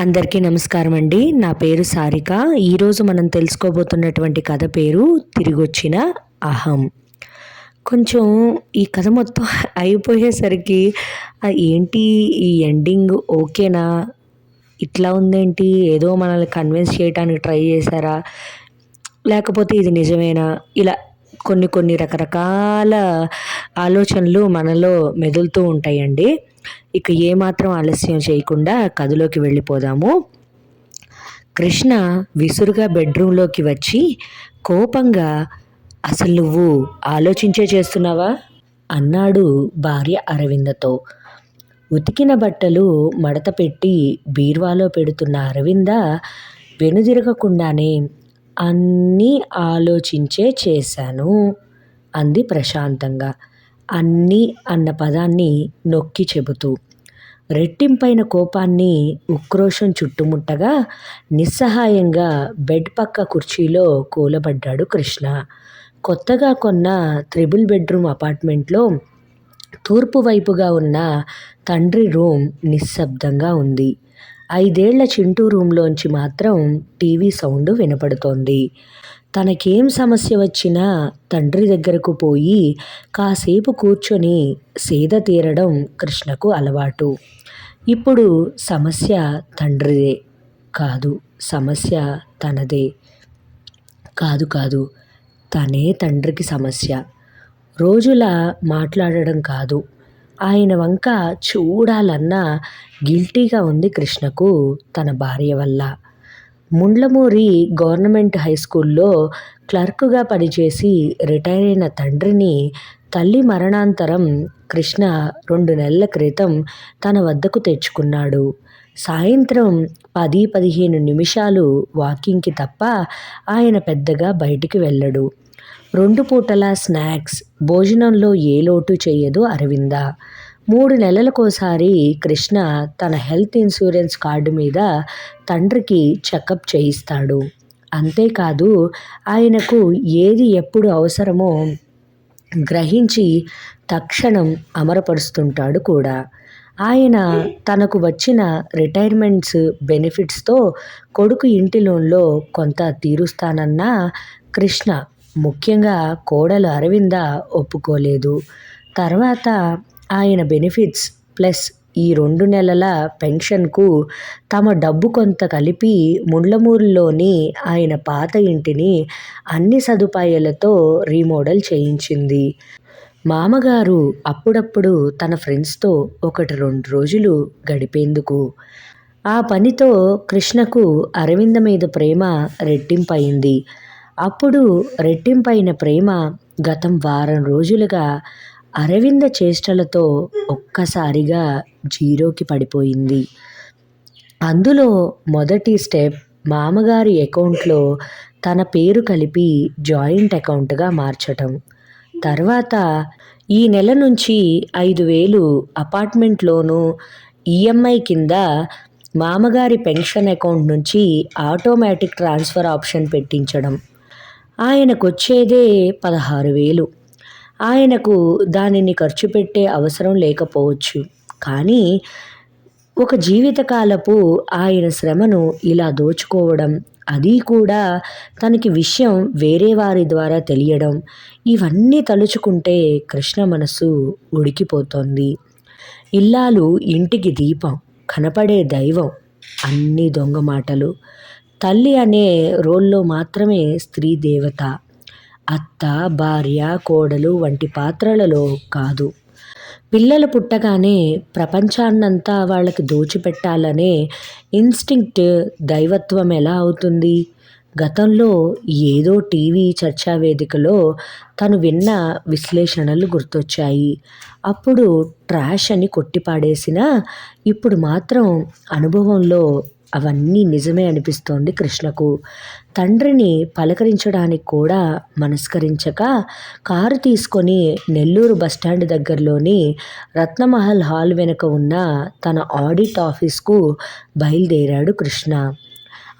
అందరికీ నమస్కారం అండి. నా పేరు సారిక. ఈరోజు మనం తెలుసుకోబోతున్నటువంటి కథ పేరు తిరిగొచ్చిన అహం. కొంచెం ఈ కథ మొత్తం అయిపోయేసరికి ఏంటి ఈ ఎండింగ్ ఓకేనా? ఇట్లా ఉందేంటి? ఏదో మనల్ని కన్విన్స్ చేయడానికి ట్రై చేశారా? లేకపోతే ఇది నిజమేనా? ఇలా కొన్ని కొన్ని రకరకాల ఆలోచనలు మనలో మెదులుతూ ఉంటాయండి. ఇక ఏమాత్రం ఆలస్యం చేయకుండా కథలోకి వెళ్ళిపోదాము. కృష్ణ విసురుగా బెడ్రూమ్లోకి వచ్చి కోపంగా అసలు నువ్వు ఆలోచించే చేస్తున్నావా? అన్నాడు భార్య అరవిందతో. ఉతికిన బట్టలు మడత పెట్టి బీర్వాలో పెడుతున్న అరవింద వెనుదిరగకుండానే అన్నీ ఆలోచించే చేశాను అంది ప్రశాంతంగా. అన్నీ అన్న పదాన్ని నొక్కి చెబుతూ రెట్టింపైన కోపాన్ని ఉక్రోషం చుట్టుముట్టగా నిస్సహాయంగా బెడ్ పక్క కుర్చీలో కూలబడ్డాడు కృష్ణ. కొత్తగా కొన్న త్రిబుల్ బెడ్రూమ్ అపార్ట్మెంట్లో తూర్పు వైపుగా ఉన్న తండ్రి రూమ్ నిశ్శబ్దంగా ఉంది. ఐదేళ్ళ చింటూ రూమ్లోంచి మాత్రం టీవీ సౌండ్ వినపడుతోంది. తనకేం సమస్య వచ్చినా తండ్రి దగ్గరకు పోయి కాసేపు కూర్చొని సేద తీరడం కృష్ణకు అలవాటు. ఇప్పుడు సమస్య తండ్రిదే కాదు సమస్య తనదే. కాదు కాదు తనే తండ్రికి సమస్య. రోజులా మాట్లాడడం కాదు. ఆయన వంక చూడాలన్నా గిల్టీగా ఉంది కృష్ణకు తన భార్య వల్ల. ముండ్లమూరి గవర్నమెంట్ హై స్కూల్లో క్లర్క్గా పనిచేసి రిటైర్ అయిన తండ్రిని తల్లి మరణాంతరం కృష్ణ రెండు నెలల క్రితం తన వద్దకు తెచ్చుకున్నాడు. సాయంత్రం పది పదిహేను నిమిషాలు వాకింగ్కి తప్ప ఆయన పెద్దగా బయటికి వెళ్ళడు. రెండు పూటల స్నాక్స్ భోజనంలో ఏ లోటు చేయదు అరవింద. మూడు నెలలకోసారి కృష్ణ తన హెల్త్ ఇన్సూరెన్స్ కార్డు మీద తండ్రికి చెకప్ చేయిస్తాడు. అంతేకాదు ఆయనకు ఏది ఎప్పుడు అవసరమో గ్రహించి తక్షణం అమరపరుస్తుంటాడు కూడా. ఆయన తనకు వచ్చిన రిటైర్మెంట్స్ బెనిఫిట్స్తో కొడుకు ఇంటి లోన్లో కొంత తీరుస్తానన్నా కృష్ణ ముఖ్యంగా కోడలు అరవింద ఒప్పుకోలేదు. తర్వాత ఆయన బెనిఫిట్స్ ప్లస్ ఈ రెండు నెలల పెన్షన్కు తమ డబ్బు కొంత కలిపి ముండ్లమూరులోని ఆయన పాత ఇంటిని అన్ని సదుపాయాలతో రీమోడల్ చేయించింది. మామగారు అప్పుడప్పుడు తన ఫ్రెండ్స్తో ఒకటి రెండు రోజులు గడిపేందుకు. ఆ పనితో కృష్ణకు అరవింద మీద ప్రేమ రెట్టింపయింది. అప్పుడు రెట్టింపైన ప్రేమ గతం వారం రోజులుగా అరవింద చేష్టలతో ఒక్కసారిగా జీరోకి పడిపోయింది. అందులో మొదటి స్టెప్ మామగారి అకౌంట్లో తన పేరు కలిపి జాయింట్ అకౌంట్గా మార్చటం. తర్వాత ఈ నెల నుంచి ఐదు వేలు అపార్ట్మెంట్లోనూ ఈఎంఐ కింద మామగారి పెన్షన్ అకౌంట్ నుంచి ఆటోమేటిక్ ట్రాన్స్ఫర్ ఆప్షన్ పెట్టించడం. ఆయనకొచ్చేదే పదహారు వేలు. ఆయనకు దానిని ఖర్చు పెట్టే అవసరం లేకపోవచ్చు. కానీ ఒక జీవితకాలపు ఆయన శ్రమను ఇలా దోచుకోవడం అది కూడా తనకి విషయం వేరే వారి ద్వారా తెలియడం ఇవన్నీ తలుచుకుంటే కృష్ణ మనసు ఉడికిపోతోంది. ఇల్లాలు ఇంటికి దీపం కనపడే దైవం అన్ని దొంగ మాటలు. తల్లి అనే రోల్లో మాత్రమే స్త్రీ దేవత. అత్త భార్య కోడలు వంటి పాత్రలలో కాదు. పిల్లలు పుట్టగానే ప్రపంచాన్నంతా వాళ్ళకి దోచిపెట్టాలనే ఇన్స్టింక్ట్ దైవత్వం ఎలా అవుతుంది? గతంలో ఏదో టీవీ చర్చా వేదికలో తను విన్న విశ్లేషణలు గుర్తొచ్చాయి. అప్పుడు ట్రాష్ అని కొట్టిపాడేసిన ఇప్పుడు మాత్రం అనుభవంలో అవన్నీ నిజమే అనిపిస్తోంది కృష్ణకు. తండ్రిని పలకరించడానికి కూడా మనస్కరించక కారు తీసుకొని నెల్లూరు బస్టాండ్ దగ్గరలోని రత్నమహల్ హాల్ వెనుక ఉన్న తన ఆడిట్ ఆఫీస్కు బయలుదేరాడు కృష్ణ.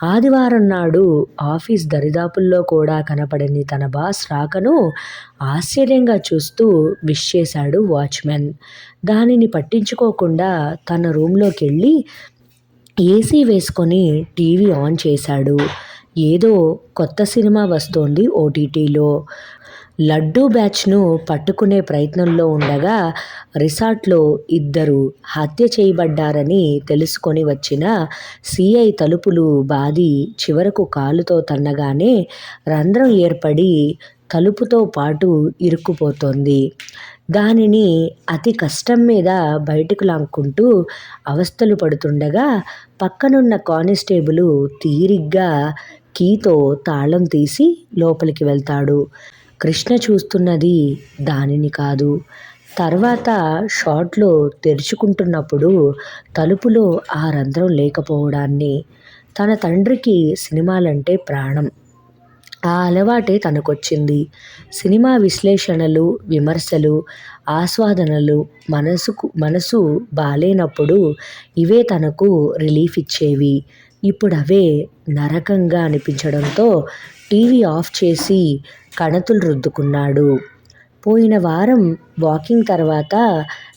ఆదివారం నాడు ఆఫీస్ దరిదాపుల్లో కూడా కనపడని తన బాస్ రాకను ఆశ్చర్యంగా చూస్తూ విష్ చేశాడు వాచ్మెన్. దానిని పట్టించుకోకుండా తన రూమ్లోకి వెళ్ళి ఏసీ వేసుకొని టీవీ ఆన్ చేశాడు. ఏదో కొత్త సినిమా వస్తోంది ఓటీటీలో. లడ్డూ బ్యాచ్ను పట్టుకునే ప్రయత్నంలో ఉండగా రిసార్ట్లో ఇద్దరు హత్య చేయబడ్డారని తెలుసుకొని వచ్చిన సిఐ తలుపులు బాది చివరకు కాలుతో తన్నగానే రంధ్రం ఏర్పడి తలుపుతో పాటు ఇరుక్కుపోతోంది. దానిని అతి కష్టం మీద బయటకు లాక్కుంటూ అవస్థలు పడుతుండగా పక్కనున్న కానిస్టేబుల్ తీరిగ్గా కీతో తాళం తీసి లోపలికి వెళ్తాడు. కృష్ణ చూస్తున్నది దానిని కాదు. తర్వాత షాట్లో తెరుచుకుంటున్నప్పుడు తలుపులో ఆ రంధ్రం లేకపోవడాన్ని. తన తండ్రికి సినిమాలంటే ప్రాణం. ఆ అలవాటే తనకొచ్చింది. సినిమా విశ్లేషణలు విమర్శలు ఆస్వాదనలు మనసుకు మనసు బాలేనప్పుడు ఇవే తనకు రిలీఫ్ ఇచ్చేవి. ఇప్పుడు అవే నరకంగా అనిపించడంతో టీవీ ఆఫ్ చేసి కణతులు రుద్దుకున్నాడు. పోయిన వారం వాకింగ్ తర్వాత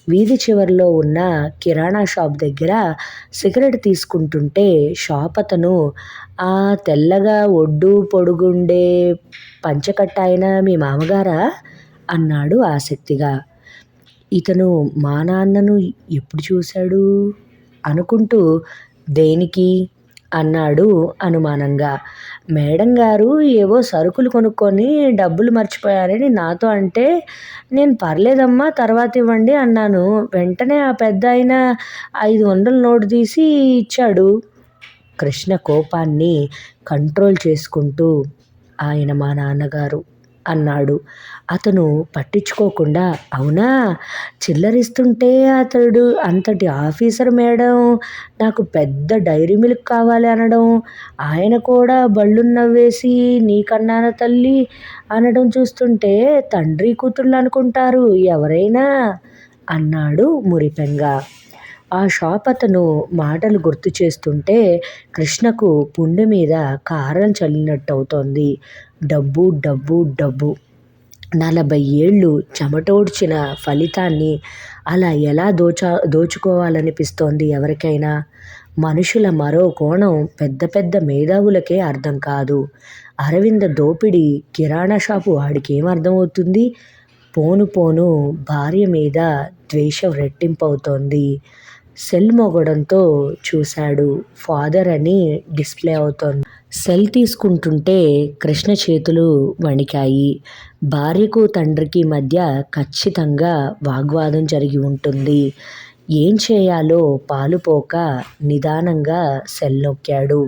వీధి చివరిలో ఉన్న కిరాణా షాప్ దగ్గర సిగరెట్ తీసుకుంటుంటే షాప్ అతను ఆ తెల్లగా ఒడ్డు పొడుగుండే పంచకట్ట ఆయన మీ మామగారా? అన్నాడు ఆసక్తిగా. ఇతను మా నాన్నను ఎప్పుడు చూశాడు? అనుకుంటూ దేనికి? అన్నాడు అనుమానంగా. మేడం గారు ఏవో సరుకులు కొనుక్కొని డబ్బులు మర్చిపోయారని నాతో అంటే నేను పర్లేదమ్మా తర్వాత ఇవ్వండి అన్నాను. వెంటనే ఆ పెద్ద ఆయన ఐదు వందల నోటు తీసి ఇచ్చాడు. కృష్ణ కోపాన్ని కంట్రోల్ చేసుకుంటూ ఆయన మా నాన్నగారు అన్నాడు. అతను పట్టించుకోకుండా అవునా? చిల్లరిస్తుంటే అతడు అంతటి ఆఫీసర్ మేడం నాకు పెద్ద డైరీ మిల్క్ కావాలి అనడం ఆయన కూడా బళ్ళు నవ్వేసి నీకన్నాన తల్లి? అనడం చూస్తుంటే తండ్రి కూతుళ్ళు అనుకుంటారు ఎవరైనా? అన్నాడు మురిపెంగా. ఆ షాప్ అతను మాటలు గుర్తు చేస్తుంటే కృష్ణకు పుండె మీద కారం చల్లినట్టు అవుతోంది డబ్బు డబ్బు డబ్బు. నలభై ఏళ్ళు చెమటోడ్చిన ఫలితాన్ని అలా ఎలా దోచా దోచుకోవాలనిపిస్తోంది ఎవరికైనా? మనుషుల మరో కోణం పెద్ద పెద్ద మేధావులకే అర్థం కాదు. అరవింద దోపిడి కిరాణా షాపు వాడికి ఏం అర్థమవుతుంది? పోను పోను భార్య మీద ద్వేషం రెట్టింపవుతోంది. సెల్ మోగడంతో చూశాడు. ఫాదర్ అని డిస్ప్లే అవుతోంది. సెల్ తీసుకుంటుంటే కృష్ణ చేతులు వణికాయి. భార్యకు తండ్రికి మధ్య ఖచ్చితంగా వాగ్వాదం జరిగి ఉంటుంది. ఏం చేయాలో పాలుపోక నిదానంగా సెల్ నొక్కాడు.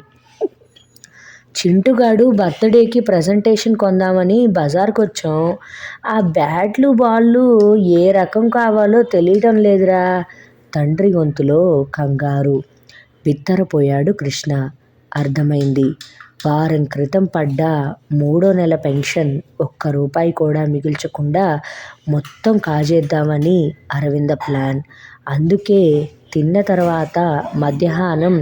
చింటుగాడు బర్త్డేకి ప్రజెంటేషన్ కొందామని బజార్కి వచ్చాం ఆ బ్యాట్లు బాళ్ళు ఏ రకం కావాలో తెలియటం లేదురా తండ్రి గొంతులో కంగారు. బిత్తరపోయాడు కృష్ణ. అర్థమైంది. వారం క్రితం పడ్డ మూడో నెల పెన్షన్ ఒక్క రూపాయి కూడా మిగుల్చకుండా మొత్తం కాజేద్దామని అరవింద ప్లాన్. అందుకే తిన్న తర్వాత మధ్యాహ్నం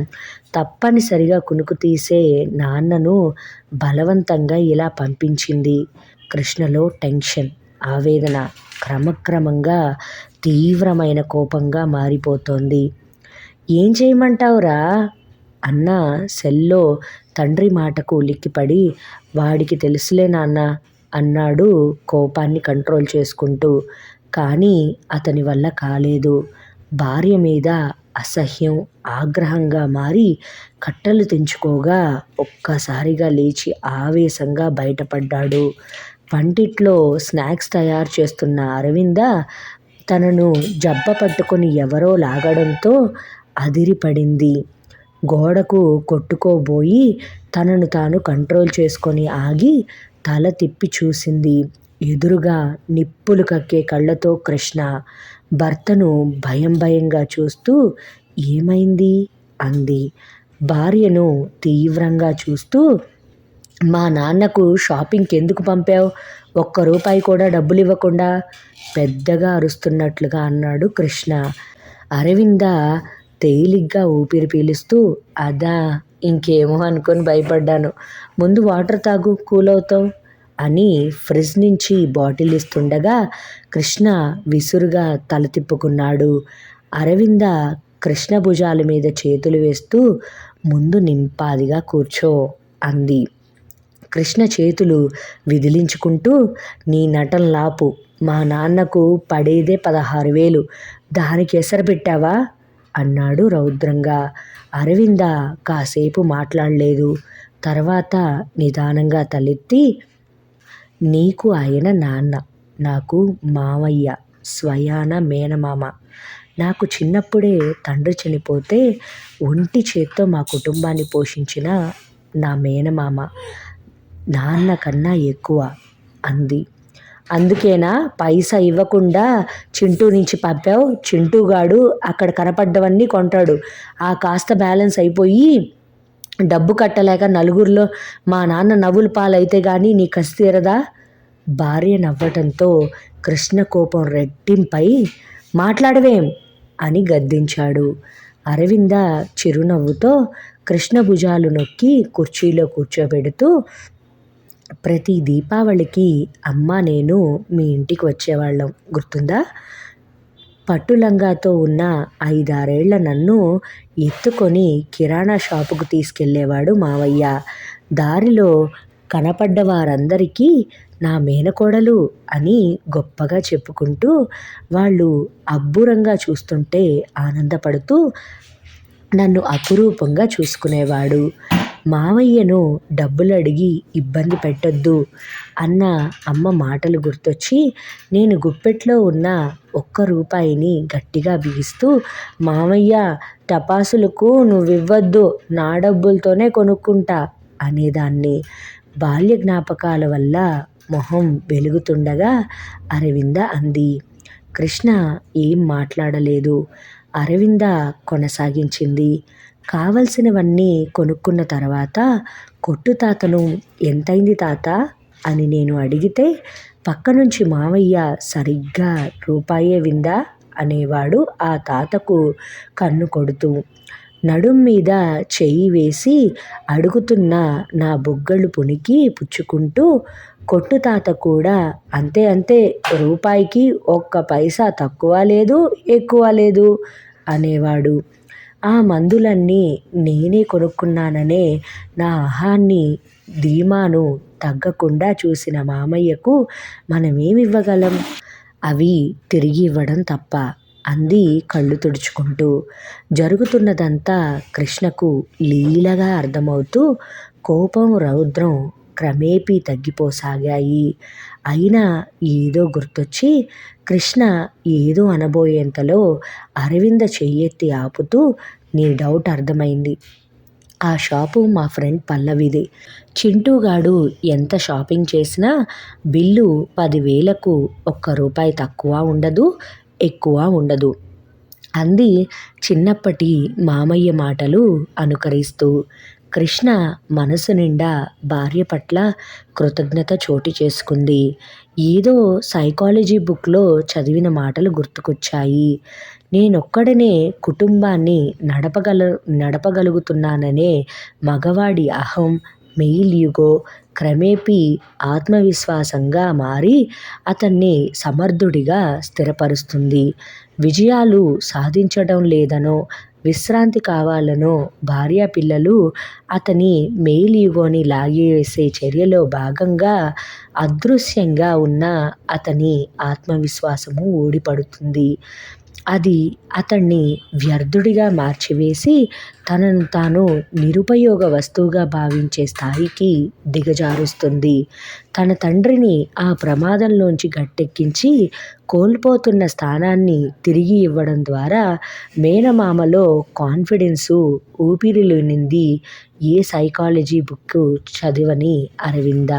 తప్పనిసరిగా కునుకు తీసే నాన్నను బలవంతంగా ఇలా పంపించింది. కృష్ణలో టెన్షన్ ఆవేదన క్రమక్రమంగా తీవ్రమైన కోపంగా మారిపోతోంది. ఏం చేయమంటావురా? అన్న సెల్లో తండ్రి మాటకు ఉలిక్కిపడి వాడికి తెలుసులే నాన్న అన్నాడు కోపాన్ని కంట్రోల్ చేసుకుంటూ. కానీ అతని వల్ల కాలేదు. భార్య మీద అసహ్యం ఆగ్రహంగా మారి కట్టలు తెంచుకోగా ఒక్కసారిగా లేచి ఆవేశంగా బయటపడ్డాడు. వంటిట్లో స్నాక్స్ తయారు చేస్తున్న అరవింద తనను జబ్బ పట్టుకొని ఎవరో లాగడంతో అదిరిపడింది. గోడకు కొట్టుకోబోయి తనను తాను కంట్రోల్ చేసుకొని ఆగి తల తిప్పి చూసింది. ఎదురుగా నిప్పులు కక్కే కళ్ళతో కృష్ణ. భర్తను భయం భయంగా చూస్తూ ఏమైంది? అంది. భార్యను తీవ్రంగా చూస్తూ మా నాన్నకు షాపింగ్కి ఎందుకు పంపావు? ఒక్క రూపాయి కూడా డబ్బులు ఇవ్వకుండా పెద్దగా అరుస్తున్నట్లుగా అన్నాడు కృష్ణ. అరవింద తేలిగ్గా ఊపిరి పీలుస్తూ అదా ఇంకేమో అనుకొని భయపడ్డాను. ముందు వాటర్ తాగు కూల్ అవుతావు అని ఫ్రిడ్జ్ నుంచి బాటిల్ ఇస్తుండగా కృష్ణ విసురుగా తల తిప్పుకున్నాడు. అరవింద కృష్ణ భుజాల మీద చేతులు వేస్తూ ముందు నింపాదిగా కూర్చో అంది. కృష్ణ చేతులు విదిలించుకుంటూ నీ నటన లాపు మా నాన్నకు పడేదే పదహారు వేలు. దానికి ఎసరు పెట్టావా? అన్నాడు రౌద్రంగా. అరవింద కాసేపు మాట్లాడలేదు. తర్వాత నిదానంగా తలెత్తి నీకు ఆయన నాన్న నాకు మావయ్య స్వయాన మేనమామ. నాకు చిన్నప్పుడే తండ్రి చనిపోతే ఒంటి చేత్తో మా కుటుంబాన్ని పోషించిన నా మేనమామ. నాన్న కన్నా ఎక్కువ అంది. అందుకేనా పైసా ఇవ్వకుండా చింటూ నుంచి పంపావు. చింటూగాడు అక్కడ కనపడ్డవన్నీ కొంటాడు. ఆ కాస్త బ్యాలెన్స్ అయిపోయి డబ్బు కట్టలేక నలుగురిలో మా నాన్న నవ్వుల పాలైతే కానీ నీ కసి తీరదా? భార్య నవ్వటంతో కృష్ణ కోపం రెట్టింపై మాట్లాడవేం అని గద్దించాడు. అరవింద చిరునవ్వుతో కృష్ణ భుజాలు నొక్కి కుర్చీలో కూర్చోబెడుతూ ప్రతి దీపావళికి అమ్మ నేను మీ ఇంటికి వచ్చేవాళ్ళం. గుర్తుందా? పట్టులంగాతో ఉన్న ఐదారేళ్ళ నన్ను ఎత్తుకొని కిరాణా షాపుకు తీసుకెళ్ళేవాడు మావయ్య. దారిలో కనపడ్డ వారందరికీ నా మేనకోడలు అని గొప్పగా చెప్పుకుంటూ వాళ్ళు అబ్బురంగా చూస్తుంటే ఆనందపడుతూ నన్ను అపురూపంగా చూసుకునేవాడు. మావయ్యను డబ్బులు అడిగి ఇబ్బంది పెట్టొద్దు అన్న అమ్మ మాటలు గుర్తొచ్చి నేను గుప్పెట్లో ఉన్న ఒక్క రూపాయిని గట్టిగా బిగిస్తూ మావయ్య టపాసులకు నువ్వివ్వద్దు నా డబ్బులతోనే కొనుక్కుంటా అనేదాన్ని. బాల్య జ్ఞాపకాల వల్ల మొహం వెలుగుతుండగా అరవింద అంది కృష్ణ ఏం మాట్లాడలేదు? అరవింద కొనసాగించింది కావలసినవన్నీ కొనుక్కున్న తర్వాత కొట్టు తాతను ఎంతైంది తాత అని నేను అడిగితే పక్క నుంచి మావయ్య సరిగ్గా రూపాయే విందా అనేవాడు ఆ తాతకు కన్ను కొడుతూ నడుం మీద చెయ్యి వేసి అడుగుతున్న నా బొగ్గలు పునికి పుచ్చుకుంటూ కొట్టు తాత కూడా అంతే అంతే రూపాయికి ఒక్క పైసా తక్కువ లేదు ఎక్కువ లేదు అనేవాడు. ఆ మందులన్నీ నేనే కొనుక్కున్నాననే నా అహాన్ని ధీమాను తగ్గకుండా చూసిన మామయ్యకు మనమేమివ్వగలం? అవి తిరిగి ఇవ్వడం తప్ప అంది కళ్ళు తుడుచుకుంటూ. జరుగుతున్నదంతా కృష్ణకు లీలగా అర్థమవుతూ కోపం రౌద్రం క్రమేపీ తగ్గిపోసాగాయి. అయినా ఏదో గుర్తొచ్చి కృష్ణ ఏదో అనబోయేంతలో అరవింద చెయ్యెత్తి ఆపుతూ నీ డౌట్ అర్థమైంది. ఆ షాపు మా ఫ్రెండ్ పల్లవిది. చింటూగాడు ఎంత షాపింగ్ చేసినా బిల్లు పదివేలకు ఒక్క రూపాయి తక్కువ ఉండదు ఎక్కువ ఉండదు అంది చిన్నప్పటి మామయ్య మాటలు అనుకరిస్తూ. కృష్ణ మనసు నిండా భార్య పట్ల కృతజ్ఞత చోటు చేసుకుంది. ఏదో సైకాలజీ బుక్లో చదివిన మాటలు గుర్తుకొచ్చాయి. నేనొక్కడనే కుటుంబాన్ని నడపగల నడపగలుగుతున్నాననే మగవాడి అహం మెయిల్ యుగో క్రమేపీ ఆత్మవిశ్వాసంగా మారి అతన్ని సమర్థుడిగా స్థిరపరుస్తుంది. విజయాలు సాధించడం లేదనో విశ్రాంతి కావాలనో భార్య పిల్లలు అతని మెయిల్ యుగోని లాగివేసే చర్యలో భాగంగా అదృశ్యంగా ఉన్న అతని ఆత్మవిశ్వాసము ఊడిపడుతుంది. అది అతన్ని వ్యర్థుడిగా మార్చివేసి తనను తాను నిరుపయోగ వస్తువుగా భావించే స్థాయికి దిగజారుస్తుంది. తన తండ్రిని ఆ ప్రమాదంలోంచి గట్టెక్కించి కోల్పోతున్న స్థానాన్ని తిరిగి ఇవ్వడం ద్వారా మేనమామలో కాన్ఫిడెన్సు ఊపిరిలోనింది ఏ సైకాలజీ బుక్ చదివని అరవింద.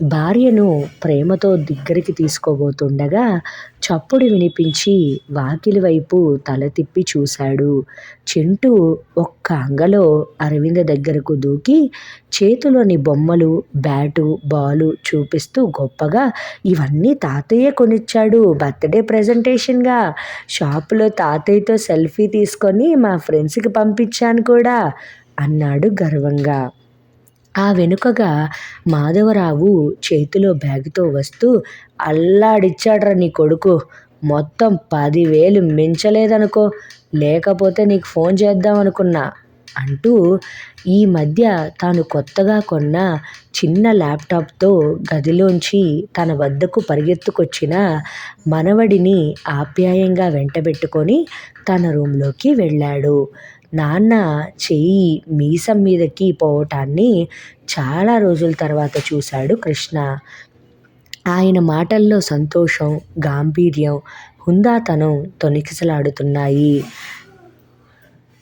భార్యను ప్రేమతో దగ్గరికి తీసుకోబోతుండగా చప్పుడు వినిపించి వాకిలి వైపు తల తిప్పి చూశాడు. చింటూ ఒక్క అంగలో అరవింద దగ్గరకు దూకి చేతిలోని బొమ్మలు బ్యాటు బాలు చూపిస్తూ గొప్పగా ఇవన్నీ తాతయ్య కొనిచ్చాడు బర్త్డే ప్రజెంటేషన్గా. షాపులో తాతయ్యతో సెల్ఫీ తీసుకొని మా ఫ్రెండ్స్కి పంపించాను కూడా అన్నాడు గర్వంగా. ఆ వెనుకగా మాధవరావు చేతిలో బ్యాగుతో వస్తూ అల్లాడిచ్చాడ్రా నీ కొడుకు. మొత్తం పదివేలు మించలేదనుకో. లేకపోతే నీకు ఫోన్ చేద్దామనుకున్నా అంటూ ఈ మధ్య తాను కొత్తగా కొన్న చిన్న ల్యాప్టాప్తో గదిలోంచి తన వద్దకు పరిగెత్తుకొచ్చిన మనవడిని ఆప్యాయంగా వెంటబెట్టుకొని తన రూంలోకి వెళ్ళాడు. నాన్న చేయి మీసం మీదకి పోవటాన్ని చాలా రోజుల తర్వాత చూశాడు కృష్ణ. ఆయన మాటల్లో సంతోషం గాంభీర్యం హుందాతనం తొణికిసలాడుతున్నాయి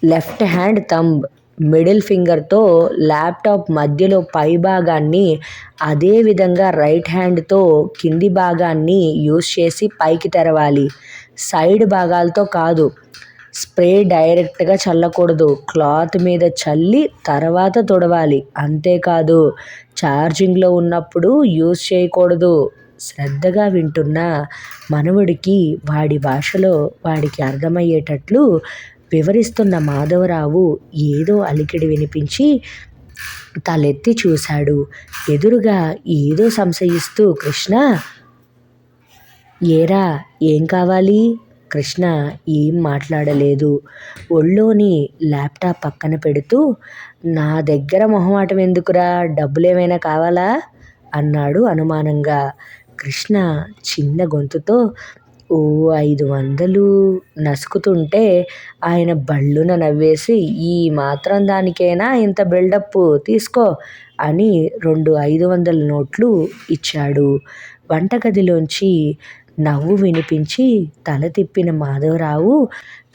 లెఫ్ట్ హ్యాండ్ థంబ్ మిడిల్ ఫింగర్తో ల్యాప్టాప్ మధ్యలో పై భాగాన్ని అదేవిధంగా రైట్ హ్యాండ్తో కింది భాగాన్ని యూస్ చేసి పైకి తెరవాలి. సైడ్ భాగాలతో కాదు స్ప్రే డైరెక్ట్గా చల్లకూడదు. క్లాత్ మీద చల్లి తర్వాత తుడవాలి. అంతేకాదు ఛార్జింగ్లో ఉన్నప్పుడు యూస్ చేయకూడదు. శ్రద్ధగా వింటున్న మనవడికి వాడి భాషలో వాడికి అర్థమయ్యేటట్లు వివరిస్తున్న మాధవరావు ఏదో అలికిడి వినిపించి తలెత్తి చూశాడు. ఎదురుగా ఏదో సంశయిస్తూ కృష్ణ ఏరా ఏం కావాలి? కృష్ణ ఏం మాట్లాడలేదు. ఒళ్ళోని ల్యాప్టాప్ పక్కన పెడుతూ నా దగ్గర మొహమాటం ఎందుకురా? డబ్బులు ఏమైనా కావాలా? అన్నాడు అనుమానంగా. కృష్ణ చిన్న గొంతుతో ఓ ఐదు వందలు నసుకుతుంటే ఆయన బళ్ళున నవ్వేసి ఈ మాత్రం దానికైనా? ఇంత బిల్డప్ తీసుకో అని రెండు ఐదు వందల నోట్లు ఇచ్చాడు. వంటగదిలోంచి నవ్వు వినిపించి తల తిప్పిన మాధవరావు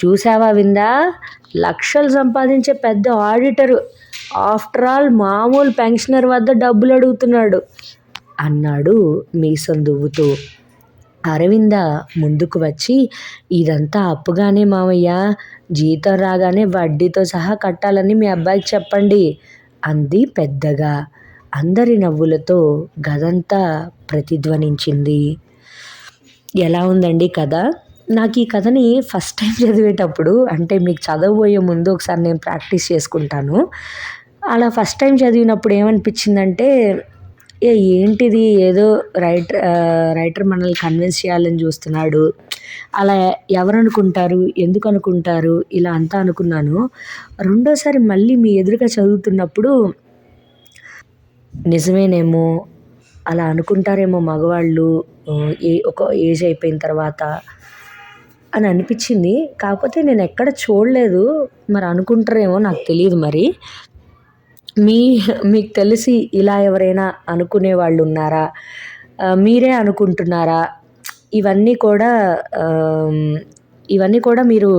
చూసావా విందా? లక్షలు సంపాదించే పెద్ద ఆడిటరు. ఆఫ్టర్ ఆల్ మామూలు పెన్షనర్ వద్ద డబ్బులు అడుగుతున్నాడు అన్నాడు మీసం దువ్వుతూ. అరవింద ముందుకు వచ్చి ఇదంతా అప్పుగానే మామయ్య జీతం రాగానే వడ్డీతో సహా కట్టాలని మీ అబ్బాయికి చెప్పండి అంది పెద్దగా. అందరి నవ్వులతో గదంతా ప్రతిధ్వనించింది. ఎలా ఉందండి కథ? నాకు ఈ కథని ఫస్ట్ టైం చదివేటప్పుడు అంటే మీకు చదవబోయే ముందు ఒకసారి నేను ప్రాక్టీస్ చేసుకుంటాను. అలా ఫస్ట్ టైం చదివినప్పుడు ఏమనిపించిందంటే ఏ ఏంటిది? ఏదో రైటర్ రైటర్ మనల్ని కన్విన్స్ చేయాలని చూస్తున్నాడు. అలా ఎవరు అనుకుంటారు ఎందుకు అనుకుంటారు ఇలా అంతా అనుకున్నాను. రెండోసారి మళ్ళీ మీ ఎదురుగా చదువుతున్నప్పుడు నిజమేనేమో అలా అనుకుంటారేమో మగవాళ్ళు ఏ ఒక ఏజ్ అయిపోయిన తర్వాత అని అనిపించింది. కాకపోతే నేను ఎక్కడ చూడలేదు. మరి అనుకుంటారేమో నాకు తెలియదు మరి. మీ మీకు తెలిసి ఇలా ఎవరైనా అనుకునే వాళ్ళు ఉన్నారా? మీరే అనుకుంటున్నారా? ఇవన్నీ కూడా ఇవన్నీ కూడా మీరు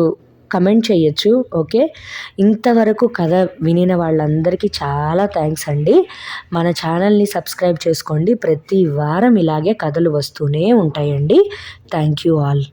కమెంట్ చేయొచ్చు ఓకే? ఇంతవరకు కథ వినిన వాళ్ళందరికీ చాలా థ్యాంక్స్ అండి. మన ఛానల్ని సబ్స్క్రైబ్ చేసుకోండి. ప్రతి వారం ఇలాగే కథలు వస్తూనే ఉంటాయండి. Thank you all.